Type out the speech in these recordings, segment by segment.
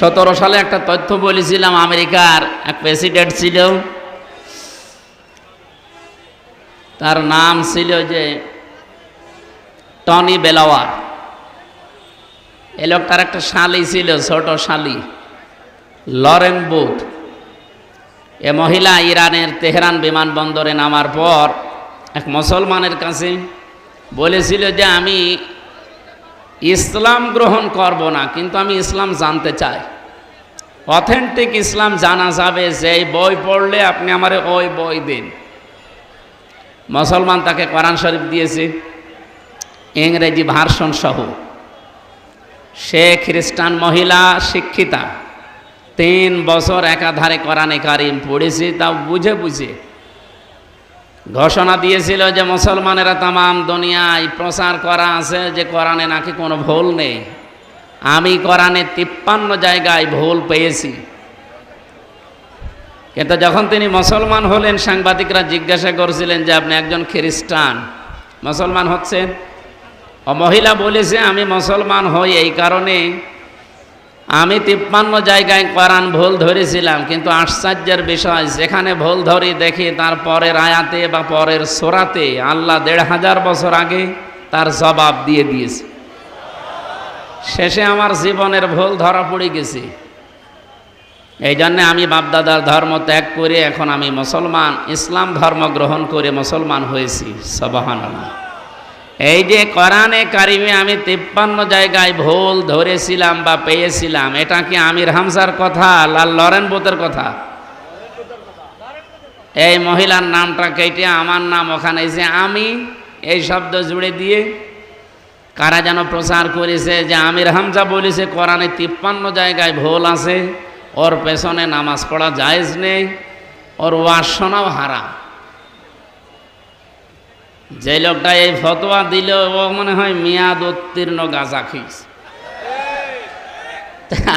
সতেরো সালে একটা তথ্য বলেছিলাম, আমেরিকার এক প্রেসিডেন্ট ছিল। তার নাম ছিল যে টনি বেলাওয়ার। এ লোকটার একটা শালি ছিল, ছোট শালি, লরেন বুথ। এ মহিলা ইরানের তেহরান বিমানবন্দরে নামার পর এক মুসলমানের কাছে বলেছিল যে, আমি ইসলাম গ্রহণ করব না, কিন্তু আমি ইসলাম জানতে চাই। অথেন্টিক ইসলাম জানা যাবে যে বই পড়লে আপনি আমার ওই বই দিন। মুসলমান তাকে কোরআন শরীফ দিয়েছে, ইংরেজি ভার্সন সহ। সে খ্রিস্টান মহিলা, শিক্ষিতা। তিন বছর একাধারে কোরআনে কারিম পড়েছে, তাও বুঝে বুঝে ঘোষণা দিয়েছিল যে মুসলমানেরা তাম দুনিয়ায় প্রচার করা আছে যে কোরআনে নাকি কোনো ভুল নেই। আমি কোরআনে তিপ্পান্ন জায়গায় ভুল পেয়েছি। কিন্তু যখন তিনি মুসলমান হলেন, সাংবাদিকরা জিজ্ঞাসা করছিলেন যে আপনি একজন খ্রিস্টান, মুসলমান হচ্ছেন? ও মহিলা বলেছে, আমি মুসলমান হই এই কারণে আমি তিপ্পান্ন জায়গায় কোরআন ভুল ধরেছিলাম, কিন্তু আশ্চর্যের বিষয়, যেখানে ভুল ধরি দেখি তার পরের আয়াতে বা পরের সোরাতে আল্লাহ দেড় হাজার বছর আগে তার জবাব দিয়ে দিয়েছে। শেষে আমার জীবনের ভুল ধরা পড়ে গেছে। এই জন্যে আমি বাপদাদার ধর্ম ত্যাগ করে এখন আমি মুসলমান, ইসলাম ধর্ম গ্রহণ করে মুসলমান হয়েছি সবাহান এই যে কোরআনে কারিমে আমি তিপ্পান্ন জায়গায় ভুল ধরেছিলাম বা পেয়েছিলাম, এটা কি আমির হামসার কথা লাল লরেন বোতের কথা? এই মহিলার নামটা কেটে আমার নাম ওখানে যে আমি, এই শব্দ জুড়ে দিয়ে কারা যেন প্রচার করেছে যে আমির হামজা বলেছে, কোরআনে তিপ্পান্ন জায়গায় ভুল আছে, ওর পেছনে নামাজ পড়া জায়েজ নেই, ওর ওয়াজ শোনাও হারাম। যে লোকটা এই ফতোয়া দিল, ও মনে হয় মেয়াদ উত্তীর্ণ গাঁজা খিস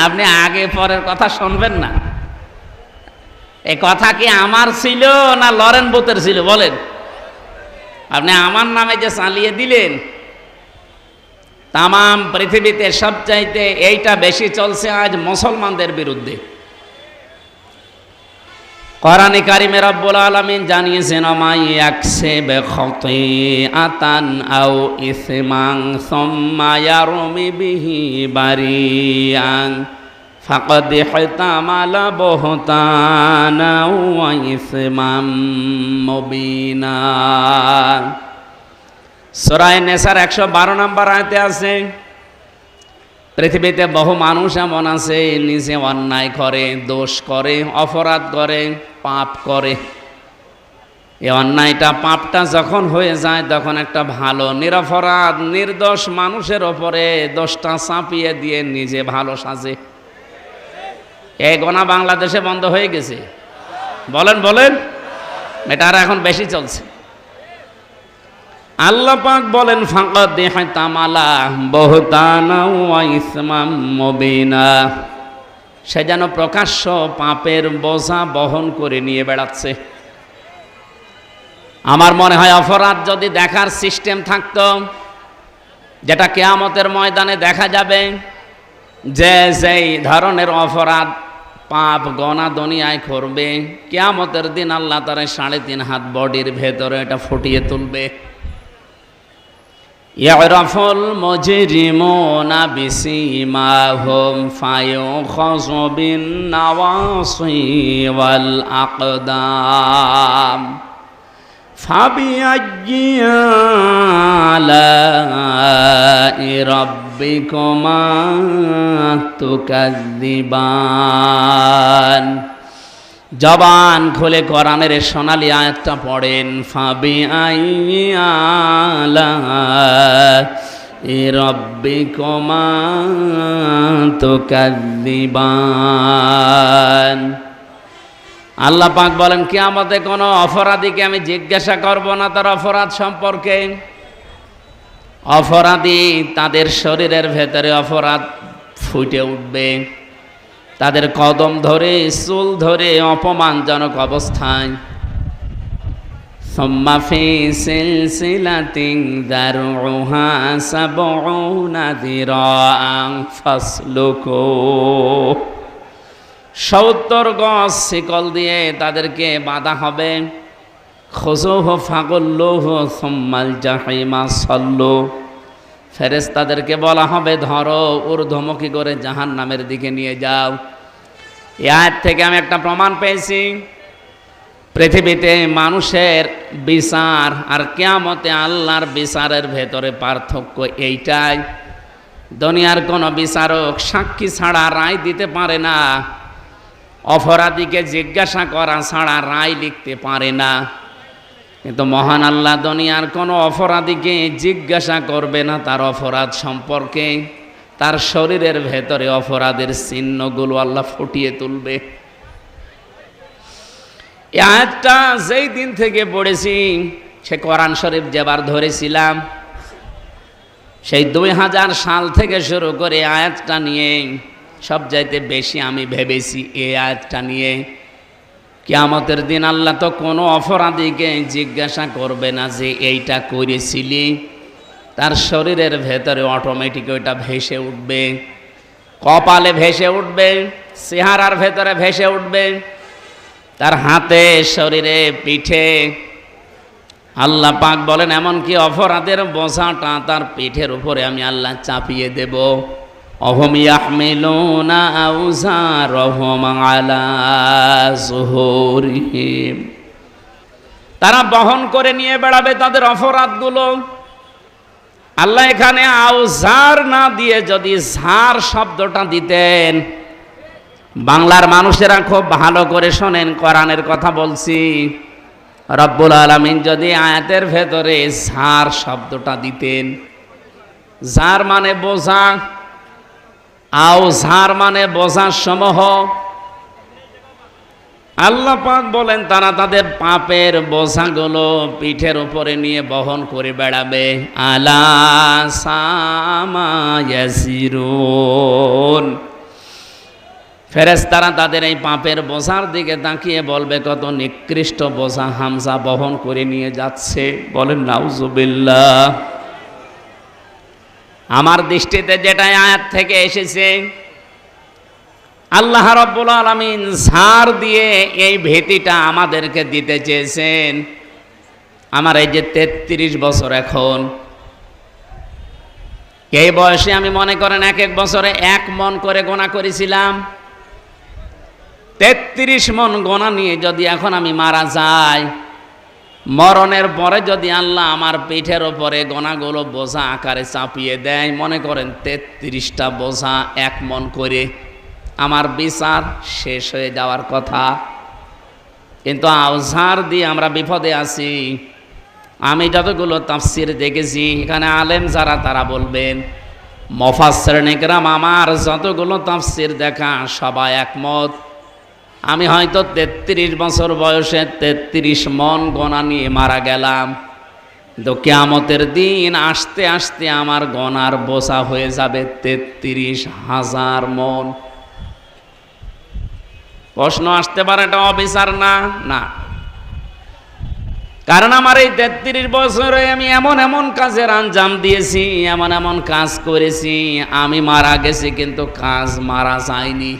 আপনি আগে পরের কথা শুনবেন না। এই কথা কি আমার ছিল না লরেন বোতের ছিল, বলেন। আপনি আমার নামে যে চালিয়ে দিলেন তাম পৃথিবীতে সবচাইতে এইটা বেশি চলছে আজ মুসলমানদের বিরুদ্ধে। কোরআনে কারিমে রব্বুল আলামিন জানিয়েছেন আমাই ইয়াকসিবে খাতিআতান আও ইসমান সুম্মা ইয়ারমি বিহি বারিয়ান। ফাকাদ হিতামালা বুহতানা ওয়া ইসমাম মুবিনা। সূরা নেসার 112 নম্বর আয়াতে আছে, পৃথিবীতে বহু মানুষ এমন আছে, নিজে অন্যায় করে, দোষ করে, অপরাধ করে পাপ করে। এই অন্যায়টা পাপটা যখন হয়ে যায়, তখন একটা ভালো, নিরপরাধ, নির্দোষ মানুষের ওপরে দোষটা চাপিয়ে দিয়ে নিজে ভালো সাজে। এই গোনা বাংলাদেশে বন্ধ হয়ে গেছে। বলেন বলেন। এটা আর এখন বেশি চলছে। আল্লাহ পাক বলেন, ফাঁকা দেহায় তামালা, বহুতানা ইসমাম মবিনা। সে যেন প্রকাশ্য পাপের বোঝা বহন করে নিয়ে বেড়াচ্ছে। আমার মনে হয় অপরাধ যদি দেখার সিস্টেম থাকতো, যেটা কেয়ামতের ময়দানে দেখা যাবে, যে যেই ধরনের অপরাধ পাপ গনা দুনিয়ায় করবে, কেয়ামতের দিন আল্লাহ তারা সাড়ে তিন হাত বডির ভেতরে এটা ফুটিয়ে তুলবে। يعرف المجرمون بسيماهم فيؤخذ بالنواصي والأقدام فبأي آلاء ربكما تكذبان জবান খুলে কোরআনের সোনালি আয়াতটা পড়েন ফাবি আইয়ালা রব্বি কমা আল্লাহ পাক বলেন কি আমাদের কোনো অপরাধীকে আমি জিজ্ঞাসা করব না তার অপরাধ সম্পর্কে। অপরাধী তাদের শরীরের ভেতরে অপরাধ ফুটে উঠবে। তাদের কদম ধরে চুল ধরে অপমানজনক অবস্থায় ثم في سلسلة ذرعها سبعون ذراعا فاسلكوه সত্তর গজ শিকল দিয়ে তাদেরকে বাঁধা হবে খোসহ ফাগল্লোহ সম্মাল জাহাইমা সল্লো ফেরেস তাদেরকে বলা হবে, ধরো ঊর্ধ্বমুখী করে জাহান নামের দিকে নিয়ে যাও। আয়াত থেকে আমি একটা প্রমাণ পেয়েছি। পৃথিবীতে মানুষের বিচার আর কেয়ামতে আল্লাহর বিচারের ভেতরে পার্থক্য এইটাই। দুনিয়ার কোনো বিচারক সাক্ষী ছাড়া রায় দিতে পারে না, অপরাধীকে জিজ্ঞাসা করা ছাড়া রায় লিখতে পারে না। কিন্তু মহান আল্লাহ দুনিয়ার কোনো অপরাধীকে জিজ্ঞাসা করবে না তার অপরাধ সম্পর্কে। তার শরীরের ভেতরে অপরাধের চিহ্নগুলো আল্লাহ ফুটিয়ে তুলবে। আয়াতটা যেই দিন থেকে পড়েছি, সে কোরআন শরীফ যেবার ধরেছিলাম, সেই দুই হাজার সাল থেকে শুরু করে আয়াতটা নিয়ে সব চাইতে বেশি আমি ভেবেছি এই আয়াতটা নিয়ে। কিয়ামতের দিন আল্লাহ তো কোনো অপরাধীকে জিজ্ঞাসা করবে না যে এইটা করেছিলি। তার শরীরের ভেতরে অটোমেটিক ওইটা ভেসে উঠবে, কপালে ভেসে উঠবে, চেহারার ভেতরে ভেসে উঠবে, তার হাতে, শরীরে, পিঠে। আল্লাহ পাক বলেন, এমনকি অপরাধের বোঝাটা তার পিঠের উপরে আমি আল্লাহ চাপিয়ে দেব। অহম ইয়াহমিলুনা আউজারহুম আলা যুহুরিহিম তারা বহন করে নিয়ে বেড়াবে তাদের অপরাধগুলো। আল্লাহ এখানে আউজার না দিয়ে যদি ঝার শব্দটা দিতেন, বাংলার মানুষেরা খুব ভালো করে শোনেন কোরআনের কথা বলছি। রব্বুল আলমিন যদি আয়াতের ভেতরে ঝার শব্দটা দিতেন ঝার মানে বোঝা আও মানে বোঝার সমূহ। আল্লাহ পাক বলেন, তারা তাদের পাপের বোঝাগুলো পিঠের উপরে নিয়ে বহন করে বেড়াবে। আলা সামায়াসিরুন ফেরেস্তারা তাদের এই পাপের বোঝার দিকে তাকিয়ে বলবে, কত নিকৃষ্ট বোঝা হামজা বহন করে নিয়ে যাচ্ছে। বলেন, নাউজুবিল্লাহ। আমার দৃষ্টিতে যেটা আয়াত থেকে এসেছে, আল্লাহ রব্বুল আলমিন ঝাড় দিয়ে এই ভীতিটা আমাদেরকে দিতে চেয়েছেন। আমার এই যে তেত্রিশ বছর এখন, এই বয়সে আমি মনে করেন এক এক বছরে এক মন করে গোনা করেছিলাম। তেত্রিশ মন গোনা নিয়ে যদি এখন আমি মারা যাই মরণের পরে যদি আল্লাহ আমার পিঠের ওপরে গোনাগুলো বোঝা আকারে চাপিয়ে দেয়, মনে করেন তেত্রিশটা বোঝা এক মন করে আমার বিচার শেষ হয়ে যাওয়ার কথা। কিন্তু আউঝার দিয়ে আমরা বিপদে আছি। আমি যতগুলো তাফসির দেখেছি, এখানে আলেম যারা, তারা বলবেন মফাসের নেকরাম, আমার যতগুলো তাফসির দেখা সবাই একমত। আমি হয়তো তেত্রিশ বছর বয়সে তেত্রিশ মন গণা নিয়ে মারা গেলাম। তো কেয়ামতের দিন আসতে আসতে আমার গনার বোঝা হয়ে যাবে তেত্রিশ হাজার মন। প্রশ্ন আসতে পারে এটা অবিচার না? না। কারণ আমার এই তেত্রিশ বছরে আমি এমন এমন কাজের আঞ্জাম দিয়েছি, এমন এমন কাজ করেছি, আমি মারা গেছি কিন্তু কাজ মারা যায়নি।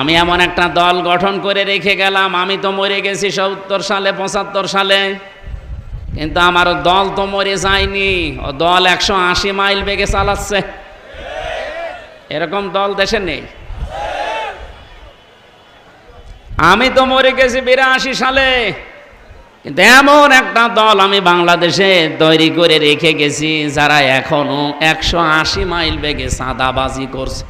আমি এমন একটা দল গঠন করে রেখে গেলাম, আমি তো মরে গেছি সত্তর সালে, পঁচাত্তর সালে। কিন্তু আমার দল তো মরে যায়নি, ও দল একশো আশি মাইল বেগে চালাচ্ছে। এরকম দল দেশে নেই। আমি তো মরে গেছি বিরাশি সালে, কিন্তু এমন একটা দল আমি বাংলাদেশে তৈরি করে রেখে গেছি, যারা এখনও একশো আশি মাইল বেগে সাদাবাজি করছে।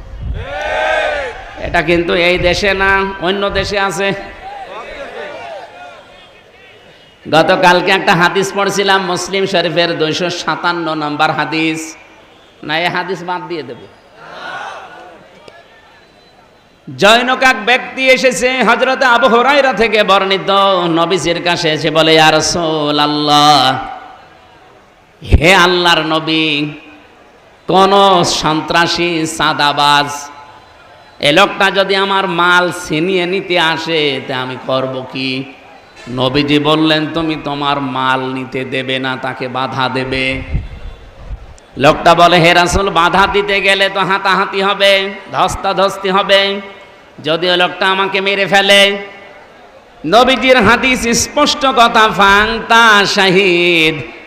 এটা কিন্তু এই দেশে না, অন্য দেশে আছে। গতকালকে একটা হাদিস পড়ছিলাম, মুসলিম শরীফের দুইশো সাতান্ন নম্বর হাদিস। না, এই হাদিস বাদ দিয়ে দেব। জৈনক এক ব্যক্তি এসেছে হজরত আবু হরাইরা থেকে বর্ণিত। নবীজির কাছে এসে বলে আর আল্লাহ হে আল্লাহর নবী, কোন সন্ত্রাসী, সাদাবাজ এ লোকটা যদি আমার মাল ছিনিয়ে নিতে আসে, তা আমি করব কি? নবীজি বললেন, তুমি তোমার মাল নিতে দেবে না, তাকে বাধা দেবে। লোকটা বলে, হে রাসুল, বাধা দিতে গেলে তো হাতাহাতি হবে, ধস্তাধস্তি হবে। যদি ওই লোকটা আমাকে মেরে ফেলে। নবীজির হাদিস স্পষ্ট কথা ফাং তা শাহিদ।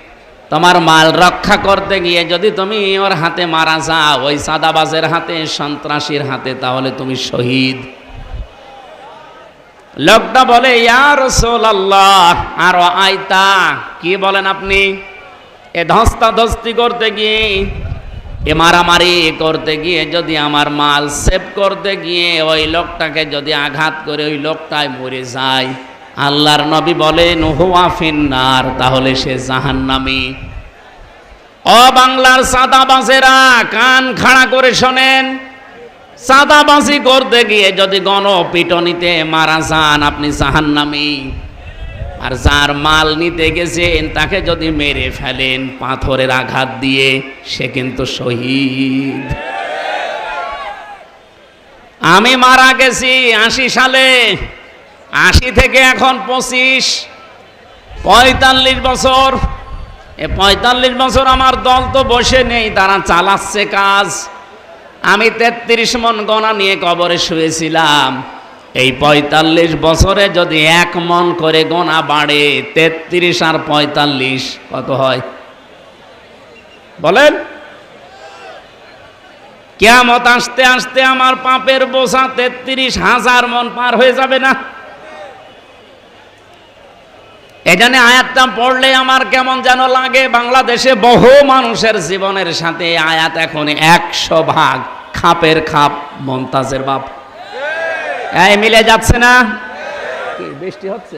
তোমার মাল রক্ষা করতে গিয়ে যদি তুমি ওর হাতে মারা যাও, ওই সাদাবাজের হাতে, সন্ত্রাসীর হাতে, তাহলে তুমি শহীদ। লোকটা বলে ইয়ার আর আইতা, কি বলেন আপনি? এ ধস্তা ধস্তি করতে গিয়ে, এ মারামারি করতে গিয়ে, যদি আমার মাল সেভ করতে গিয়ে, ওই লোকটাকে যদি আঘাত করে, ওই লোকটাই মরে যায়। আল্লাহর নবী বলেন হুয়া ফিন্নার তাহলে সে জাহান্নামী। অ বাংলার সাদা সাদাবাসেরা কান খাড়া করে শোনেন সাদাবাসি করতে গিয়ে যদি গণপিটনিতে মারা যান, আপনি জাহান্নামী। আর যার মাল নিতে গেছেন, তাকে যদি মেরে ফেলেন, পাথরের আঘাত দিয়ে, সে কিন্তু শহীদ। আমি মারা গেছি আশি সালে। আশি থেকে এখন পঁচিশ। পঁয়তাল্লিশ বছর। এ পঁয়তাল্লিশ বছর আমার দল তো বসে নেই, তারা চালাচ্ছে কাজ। আমি তেত্রিশ মন গণা নিয়ে কবরে শুয়েছিলাম। এই পঁয়তাল্লিশ বছরে যদি এক মন করে গোনা বাড়ে, তেত্রিশ আর পঁয়তাল্লিশ কত হয়? বলেন। কেয়ামত আসতে আসতে আমার পাপের বোঝা তেত্রিশ হাজার মন পার হয়ে যাবে না? এখানে আয়াতটা পড়লে আমার কেমন যেন লাগে, বাংলাদেশে বহু মানুষের জীবনের সাথে আয়াত এখন একশো ভাগ, খাপের খাপ মন্তাজের বাপ। এই মিলে যাচ্ছে না? বৃষ্টি হচ্ছে?